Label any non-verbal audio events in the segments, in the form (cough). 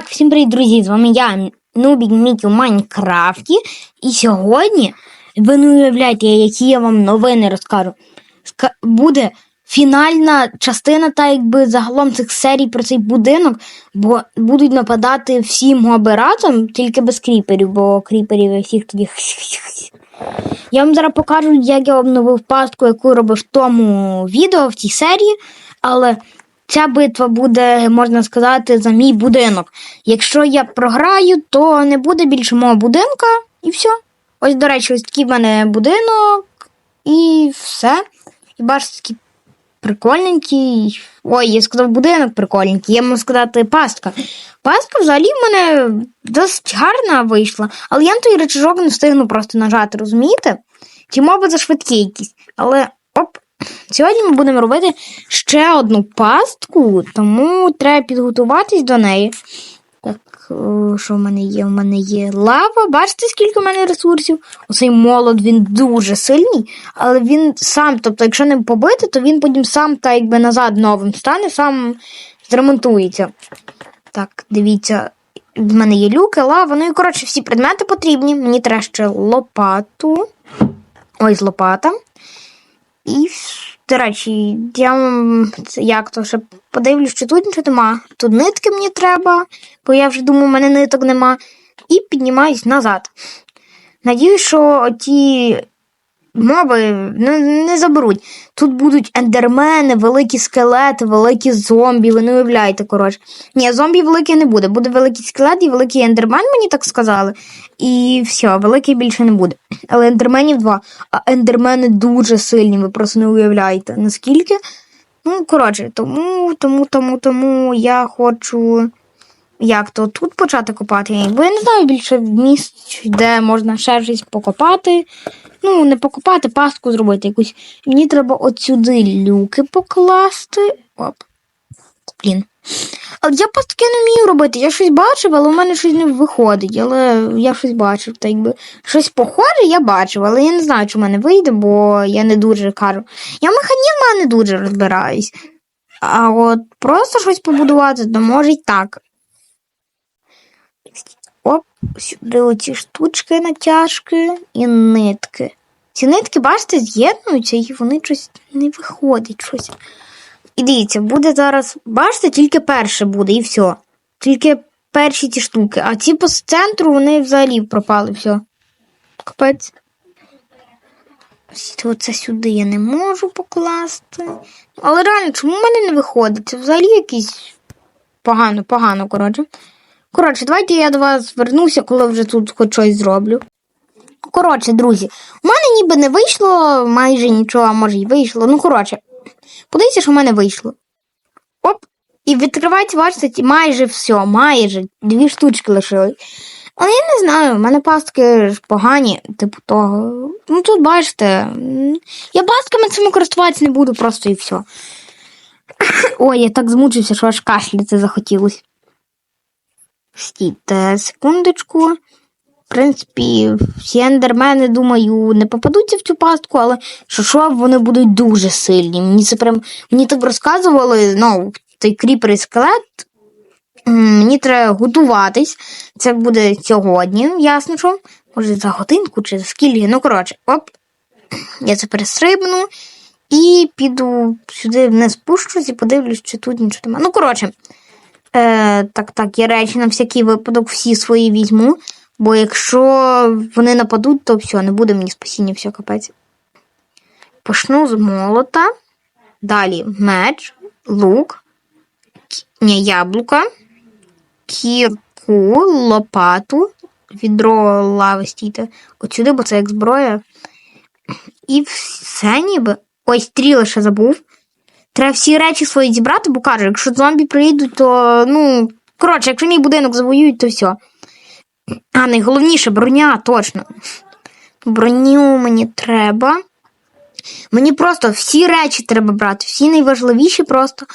Так, всім привіт, друзі! З вами я, Нубік Мікі у Майнкрафті. І сьогодні ви не уявляєте, які я вам новини розкажу. Буде фінальна частина, та якби загалом цих серій про цей будинок, бо будуть нападати всі моби разом, тільки без кріперів, бо кріперів і всіх тоді. (laughs) Я вам зараз покажу, як я обновив пастку, яку робив в тому відео в тій серії, але ця битва буде, можна сказати, за мій будинок. Якщо я програю, то не буде більше мого будинка, і все. Ось, до речі, ось такий в мене будинок, і все. І бачите, такий прикольненький. Ой, я сказав будинок прикольненький, я можу сказати пастка. Пастка взагалі в мене досить гарна вийшла, але я на той речажок не встигну просто нажати, розумієте? Ті моби за швидкі. Але оп, Сьогодні ми будемо робити ще одну пастку, тому треба підготуватись до неї. Так, що в мене є? У мене є лава. Бачите, скільки в мене ресурсів? Оцей молот він дуже сильний, але він сам, тобто, якщо не побити, то він потім сам та якби назад новим стане, сам зремонтується. Так, дивіться, в мене є люки, лава. Ну і коротше, всі предмети потрібні. Мені треба ще лопату. Ось лопата. І, до речі, я як то ще подивлюсь, чи тут нічого нема. Тут нитки мені треба, бо я вже думаю, у мене ниток нема. І піднімаюсь назад. Надіюсь, що ті моби не, не заберуть. Тут будуть ендермени, великі скелети, великі зомбі. Ви не уявляєте, коротше. Ні, зомбі великих не буде. Буде великий скелет і великий ендермен, мені так сказали. І все, великий більше не буде. Але ендерменів два. А ендермени дуже сильні, ви просто не уявляєте. Наскільки? Ну, коротше, тому, тому, тому, тому я хочу. Як то тут почати копати? Бо я не знаю більше місць, де можна ще щось покопати. Ну, не покопати, пастку зробити якусь. Мені треба от сюди люки покласти. Оп. Блін. Але я пастки не вмію робити. Я щось бачив, але у мене щось не виходить. Але я щось бачив. Та якби щось похоже я бачив, але я не знаю, чи в мене вийде, бо я не дуже кажу. Я в механізмах не дуже розбираюсь. А от просто щось побудувати, то може й так. Оп, сюди оці штучки натяжки і нитки. Ці нитки, бачите, з'єднуються і вони щось не виходить щось. І дивіться, буде зараз, бачите, тільки перше буде і все. Тільки перші ті штуки. А ці по центру вони взагалі пропали, все. Капець. Оце сюди я не можу покласти. Але реально, чому в мене не виходить? Це взагалі якийсь погано, погано, коротше. Коротше, давайте я до вас звернуся, коли вже тут хоч щось зроблю. Коротше, друзі, у мене ніби не вийшло майже нічого, а може й вийшло. Ну, коротше, подивіться, що в мене вийшло. Оп, і відкривається, бачите, майже все, майже дві штучки лишились. Але я не знаю, в мене пастки ж погані, типу того. Ну тут бачите, я пастками цими користуватися не буду, просто і все. (coughs) Ой, я так змучився, що аж кашляти захотілося. Стійте секундочку. В принципі, всі ендермени, думаю, не попадуться в цю пастку, але що що вони будуть дуже сильні. Мені це прям мені так розказували, ну, той кріпер і скелет. Мені треба готуватись. Це буде сьогодні, ясно що. Може, за годинку чи за скільки. Ну, коротше, оп. Я це перестрибну і піду сюди вниз спущусь і подивлюсь, чи тут нічого немає. Ну, коротше. Е, так, так, я речі на всякий випадок всі свої візьму. Бо якщо вони нападуть, то все, не буде мені спасіння, все капець. Почну з молота. Далі меч, лук, ні, яблука, кірку, лопату, відро лави стійте. От сюди, бо це як зброя. І все ніби. Ой, стріли ще забув. Треба всі речі свої зібрати, бо кажу, якщо зомбі прийдуть, то ну. Коротше, якщо мій будинок завоюють, то все. А найголовніше броня, точно. Броню мені треба. Мені просто всі речі треба брати, всі найважливіші просто.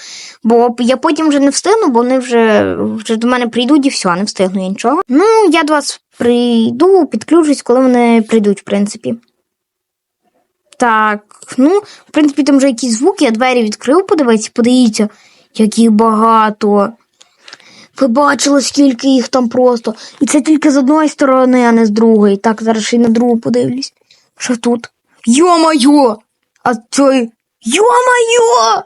Бо я потім вже не встигну, бо вони вже, вже до мене прийдуть і все, не встигну я нічого. Ну, я до вас прийду, підключусь, коли вони прийдуть, в принципі. Так, ну, в принципі, там вже якісь звуки, я двері відкрив, подивіться, подивіться, як їх багато. Ви бачили, скільки їх там просто. І це тільки з одної сторони, а не з другої. Так, зараз ще й на другу подивлюсь. Що тут? Йо-моє! А цей. Йо-моє!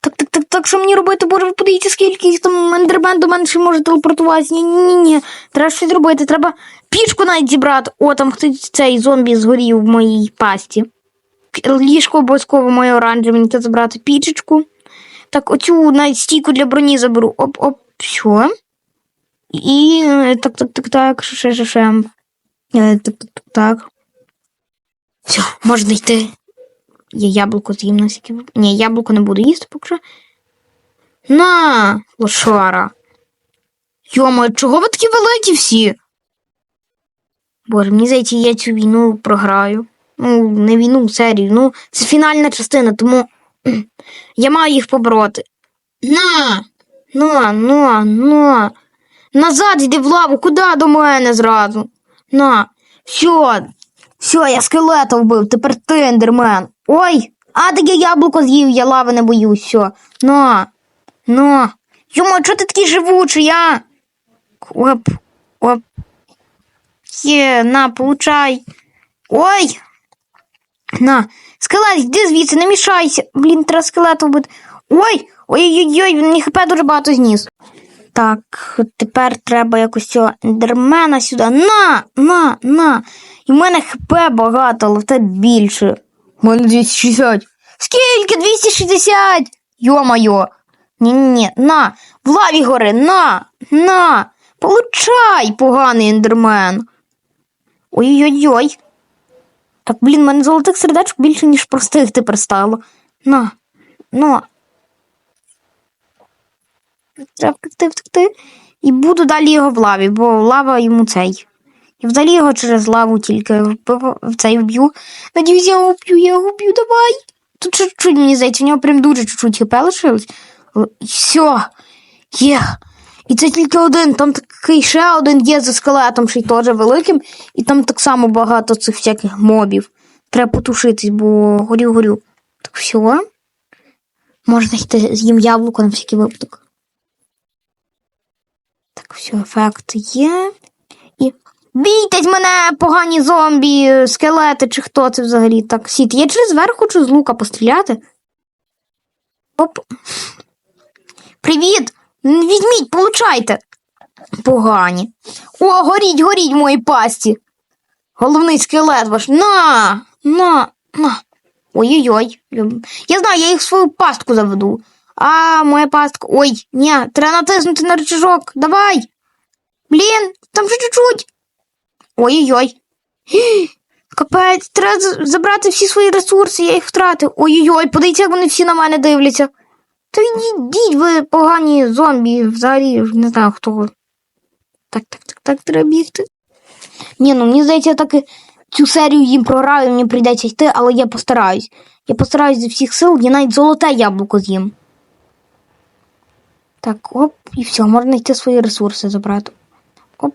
Так, так, так, так, що мені робити? Боже, ви подивіться, скільки їх там ендермен до мене ще може телепортуватися. Ні, ні, ні, ні. Треба щось робити. Треба пічку навіть зібрати. О, там хтось цей зомбі згорів в моїй пасті. Ліжко обов'язково моє оранжеве, мені треба забрати пічечку. Так, оцю навіть стійку для броні заберу. Оп, оп, все. І е, так, так, так, так, ще, ще, ще. Е, Так, так, так. Все, можна йти. Я яблуко з'їм на випадок. Ні, яблуко не буду їсти поки що. На, лошара. Йомо, чого ви такі великі всі? Боже, мені здається, я цю війну програю. Ну, не війну, серію. Ну, це фінальна частина, тому я маю їх побороти. На! На, на, на. Назад йди в лаву, куди до мене зразу? На. Все, все, я скелета вбив, тепер ти. Ой, а таке яблуко з'їв, я лави не боюсь, все. На, на. Йомо, чого ти такий живучий, а? Оп, оп. Є, на, получай. Ой. На, скелет, йди звідси, не мішайся. Блін, треба скелета вбити. Ой, ой-ой-ой, він мені хп дуже багато зніс. Так, тепер треба якось цього ендермена сюди. На, на, на. І в мене хп багато, але в тебе більше. У мене 260. Скільки? 260? Йо-моє. Ні-ні, на, в лаві гори, на, на. Получай, поганий ендермен. Ой-ой-ой. Так, блін, мене золотих сердечок більше, ніж простих тепер стало. На, на. Треба втекти, втекти. І буду далі його в лаві, бо лава йому цей. І взагалі його через лаву тільки в цей вб'ю. Надіюсь, я його вб'ю, я його вб'ю, давай. Тут чуть-чуть, мені здається, в нього прям дуже чуть-чуть хп лишилось. Все. Є. І це тільки один. Там такий ще один є за скелетом, ще й теж великим, і там так само багато цих всяких мобів. Треба потушитись, бо горю, горю. Так все. Можна йти з'їм яблуко на всякий випадок. Так, все, ефект є. І. Бійтесь мене, погані зомбі, скелети, чи хто це взагалі так сіт. Я чи зверху, чи з лука постріляти? Оп. Привіт! Візьміть, получайте. Погані. О, горіть, горіть в моїй пасті. Головний скелет ваш. На! На! На! Ой-ой-ой. Я знаю, я їх в свою пастку заведу. А, моя пастка. Ой, ні, треба натиснути на рычажок. Давай. Блін, там ще чуть-чуть. Ой-ой-ой. (gasps) Капець, треба забрати всі свої ресурси, я їх втратив. Ой-ой-ой, подивіться, як вони всі на мене дивляться. Та йдіть ви, погані зомбі, взагалі не знаю хто ви. Так, так, так, так, треба бігти. Ні, ну мені здається, я таки цю серію їм програю, мені прийдеться йти, але я постараюсь. Я постараюсь зі всіх сил, я навіть золоте яблуко з'їм. Так, оп, і все, можна йти свої ресурси забрати. Оп.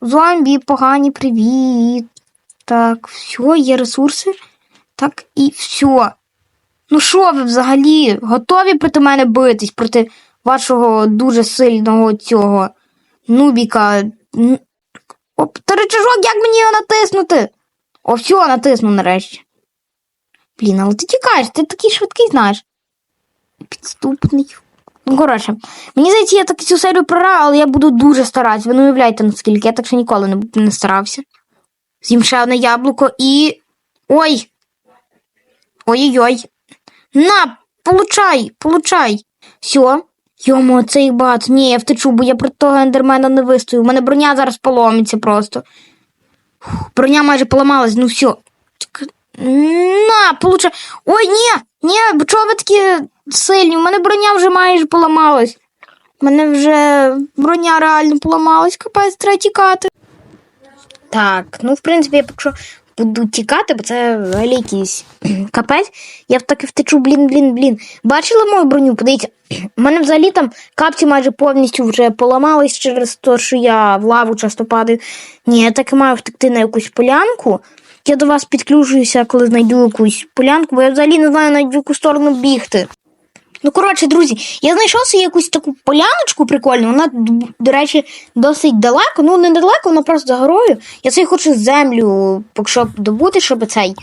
Зомбі, погані, привіт. Так, все, є ресурси. Так, і все. Ну що ви взагалі? Готові проти мене битись проти вашого дуже сильного цього нубіка? Оп, та рычажок, як мені його натиснути? О, все, натисну нарешті. Блін, але ти тікаєш, ти такий швидкий знаєш. Підступний. Ну, коротше, мені здається, я так цю серію програю, але я буду дуже старатися. Ви не уявляєте, наскільки я так ще ніколи не, не старався. З'їм ще одне яблуко і. Ой! Ой-ой-ой. На, получай, получай. Все. Йому, цей бат. Ні, я втечу, бо я проти того ендермена не вистою. У мене броня зараз поломиться просто. Броня майже поламалась, ну все. На, получай. Ой, ні, ні, чого ви такі сильні? У мене броня вже майже поламалась. У мене вже броня реально поламалась, капець, треба тікати. Так, ну в принципі, я що буду тікати, бо це якийсь (clears throat) капець. Я таки втечу, блін, блін, блін. Бачили мою броню? Подивіться, (clears throat) у мене взагалі там капці майже повністю вже поламались через те, що я в лаву часто падаю. Ні, я таки маю втекти на якусь полянку. Я до вас підключуюся, коли знайду якусь полянку, бо я взагалі не знаю в яку сторону бігти. Ну, коротше, друзі, я знайшов собі якусь таку поляночку прикольну. Вона, до речі, досить далеко. Ну, не далеко, вона просто за горою. Я собі хочу землю, поки що добути, щоб цей.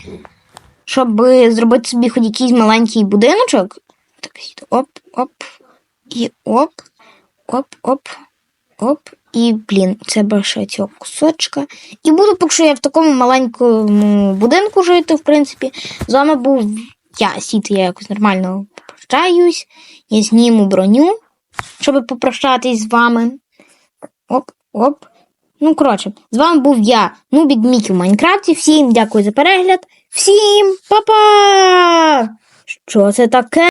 Щоб зробити собі хоч якийсь маленький будиночок. Так, оп, оп. І оп, оп, оп, оп. І, блін, це більше цього кусочка. І буду, поки що я в такому маленькому будинку жити, в принципі. З вами був я, сіти, я якось нормально попрощаюсь. Я зніму броню, щоб попрощатись з вами. Оп, оп. Ну, коротше, з вами був я, Нубік Мікі в Майнкрафті. Всім дякую за перегляд. Всім па-па! Що це таке?